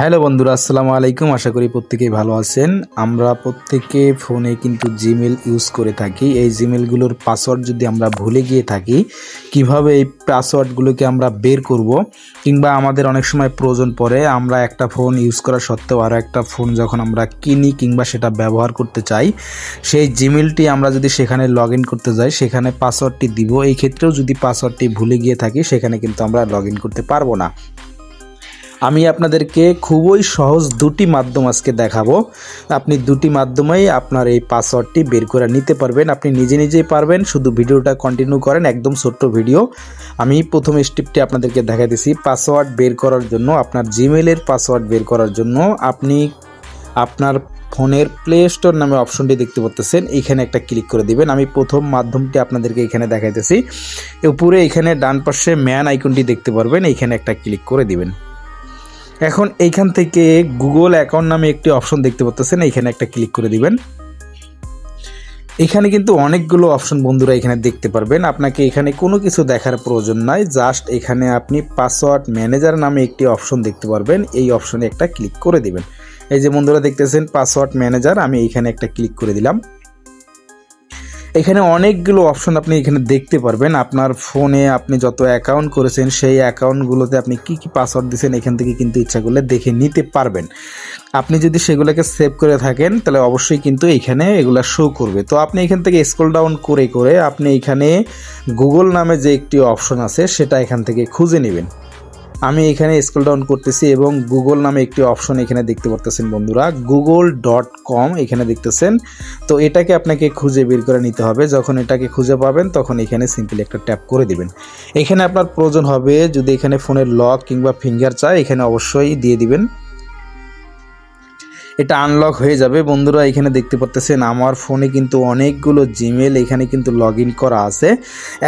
Hello বন্ধুরা, আসসালামু আলাইকুম। আশা করি প্রত্যেকেই ভালো আছেন। আমরা প্রত্যেকে ফোনে কিন্তু জিমেল ইউজ করে থাকি। এই জিমেলগুলোর পাসওয়ার্ড যদি আমরা ভুলে গিয়ে থাকি, কীভাবে এই পাসওয়ার্ডগুলোকে আমরা বের করব? কিংবা আমাদের অনেক সময় প্রয়োজন পড়ে, আমরা একটা ফোন ইউজ করা সত্ত্বেও আরও একটা ফোন যখন আমরা কিনি কিংবা সেটা ব্যবহার করতে চাই, সেই জিমেলটি আমরা যদি সেখানে লগ করতে যাই, সেখানে পাসওয়ার্ডটি দিব। এই ক্ষেত্রেও যদি পাসওয়ার্ডটি ভুলে গিয়ে থাকি, সেখানে কিন্তু আমরা লগ করতে পারব না। আমি আপনাদেরকে খুবই সহজ দুটি মাধ্যম আজকে দেখাবো। আপনি দুটি মাধ্যমেই আপনার এই পাসওয়ার্ডটি বের করে নিতে পারবেন। আপনি নিজে নিজেই পারবেন, শুধু ভিডিওটা কন্টিনিউ করেন, একদম ছোট্ট ভিডিও। আমি প্রথম স্টেপটি আপনাদেরকে দেখাইতেছি পাসওয়ার্ড বের করার জন্য, আপনার জিমেলের পাসওয়ার্ড বের করার জন্য আপনি আপনার ফোনের প্লে স্টোর নামে অপশনটি দেখতে পাচ্ছেন এখানে একটা ক্লিক করে দিবেন। আমি প্রথম মাধ্যমটি আপনাদেরকে এখানে দেখাইতেছি। উপরে এখানে ডান পাশে ম্যান আইকনটি দেখতে পারবেন। এইখানে একটা ক্লিক করে দিবেন। এখন এইখান থেকে গুগল অ্যাকাউন্ট নামে একটি অপশন দেখতে পাচ্ছেন এইখানে একটা ক্লিক করে দিবেন। এখানে কিন্তু অনেকগুলো অপশন বন্ধুরা এখানে দেখতে পারবেন। আপনাকে এখানে কোনো কিছু দেখার প্রয়োজন নাই জাস্ট এখানে আপনি পাসওয়ার্ড ম্যানেজার নামে একটি অপশন দেখতে পারবেন, এই অপশনে একটা ক্লিক করে দিবেন। এই যে বন্ধুরা দেখতেছেন পাসওয়ার্ড ম্যানেজার আমি এখানে একটা ক্লিক করে দিলাম। এখানে অনেকগুলো অপশন আপনি এখানে দেখতে পারবেন। আপনার ফোনে আপনি যত অ্যাকাউন্ট করেছেন, সেই অ্যাকাউন্টগুলোতে আপনি কি কি পাসওয়ার্ড দিয়েছেন এখান থেকে কিন্তু ইচ্ছা করলে দেখে নিতে পারবেন। আপনি যদি সেগুলোকে সেভ করে থাকেন, তাহলে অবশ্যই কিন্তু এখানে এগুলো শো করবে। তো আপনি এখান থেকে স্ক্রল ডাউন করে করে আপনি এখানে গুগল নামে যে একটি অপশন আছে, সেটা এখান থেকে খুঁজে নেবেন। আমি এখানে স্ক্রল ডাউন করতেছি এবং গুগল নামে একটি অপশন এখানে দেখতে পারতেছেন বন্ধুরা গুগল ডট কম এখানে দেখতেছেন। তো এটাকে আপনাকে খুঁজে বের করে নিতে হবে, যখন এটাকে খুঁজে পাবেন তখন এখানে সিম্পলি একটা ট্যাপ করে দিবেন। এখানে আপনার প্রয়োজন হবে যদি এখানে ফোনের লক কিংবা ফিঙ্গার চায়, এখানে অবশ্যই দিয়ে দিবেন। এটা আনলক হয়ে যাবে। বন্ধুরা, এখানে দেখতে পাচ্ছেন আমার ফোনে কিন্তু অনেকগুলো জিমেল এখানে কিন্তু লগ করা আছে।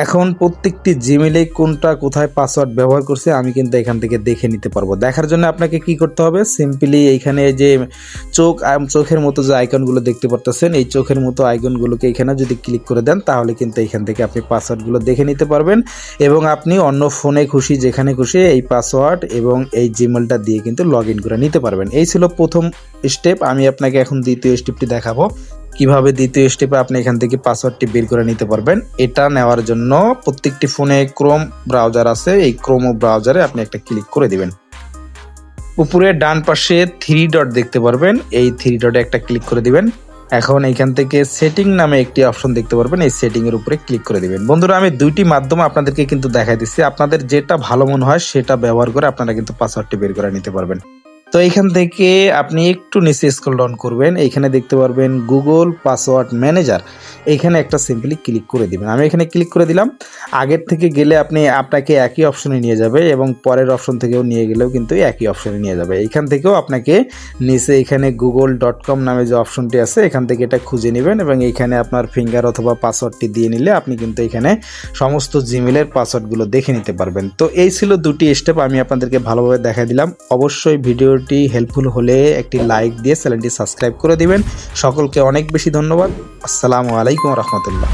এখন প্রত্যেকটি জিমেলে কোনটা, কোথায় পাসওয়ার্ড ব্যবহার করছে, আমি কিন্তু এখান থেকে দেখে নিতে পারব। দেখার জন্য আপনাকে কি করতে হবে? সিম্পলি এইখানে যে চোখ চোখের মতো যে আইকনগুলো দেখতে পারতেছেন, এই চোখের মতো আইকনগুলোকে এখানে যদি ক্লিক করে দেন, তাহলে কিন্তু এখান থেকে আপনি পাসওয়ার্ডগুলো দেখে নিতে পারবেন এবং আপনি অন্য ফোনে খুশি, যেখানে খুশি, এই পাসওয়ার্ড এবং এই জিমেলটা দিয়ে কিন্তু লগ করে নিতে পারবেন। এই ছিল প্রথম স্টেপ আমি আপনাকে এখন দ্বিতীয় স্টেপটি দেখাবো। কীভাবে দ্বিতীয় স্টেপে আপনি এখান থেকে পাসওয়ার্ডটি বের করে নিতে পারবেন, এটা নেওয়ার জন্য প্রত্যেকটি ফোনে ক্রোম ব্রাউজার আছে। এই ক্রোম ব্রাউজারে আপনি একটা ক্লিক করে দিবেন। উপরে ডান পাশে থ্রি ডট দেখতে পারবেন। এই থ্রি ডটে একটা ক্লিক করে দিবেন। এখন এইখান থেকে সেটিং নামে একটি অপশন দেখতে পারবেন। এই সেটিং এর উপরে ক্লিক করে দিবেন। বন্ধুরা, আমি দুইটি মাধ্যমে আপনাদেরকে কিন্তু দেখাই দিচ্ছি। আপনাদের যেটা ভালো মনে হয়, সেটা ব্যবহার করে আপনারা কিন্তু পাসওয়ার্ডটি বের করে নিতে পারবেন। তো এইখান থেকে আপনি একটু নিচে স্ক্রল ডাউন করবেন। এইখানে দেখতে পারবেন গুগল পাসওয়ার্ড ম্যানেজার এখানে একটা সিম্পলি ক্লিক করে দিবেন। আমি এখানে ক্লিক করে দিলাম। আগের থেকে গেলে আপনি আপনাকে একই অপশনে নিয়ে যাবে এবং পরের অপশন থেকেও নিয়ে গেলেও কিন্তু একই অপশনে নিয়ে যাবে। এখান থেকেও আপনাকে নিচে এখানে গুগল ডট কম নামে যে অপশনটি আছে, এখান থেকে এটা খুঁজে নেবেন এবং এইখানে আপনার ফিঙ্গার অথবা পাসওয়ার্ডটি দিয়ে নিলে আপনি কিন্তু এখানে সমস্ত জিমেলের পাসওয়ার্ডগুলো দেখে নিতে পারবেন। তো এই ছিল দুটি স্টেপ আমি আপনাদেরকে ভালোভাবে দেখা দিলাম। অবশ্যই ভিডিও ভিডিওটি হেল্পফুল হলে একটি লাইক দিয়ে চ্যানেলটি সাবস্ক্রাইব করে দিবেন। সকলকে অনেক বেশি ধন্যবাদ। আসসালামু আলাইকুম রহমতুল্লাহ।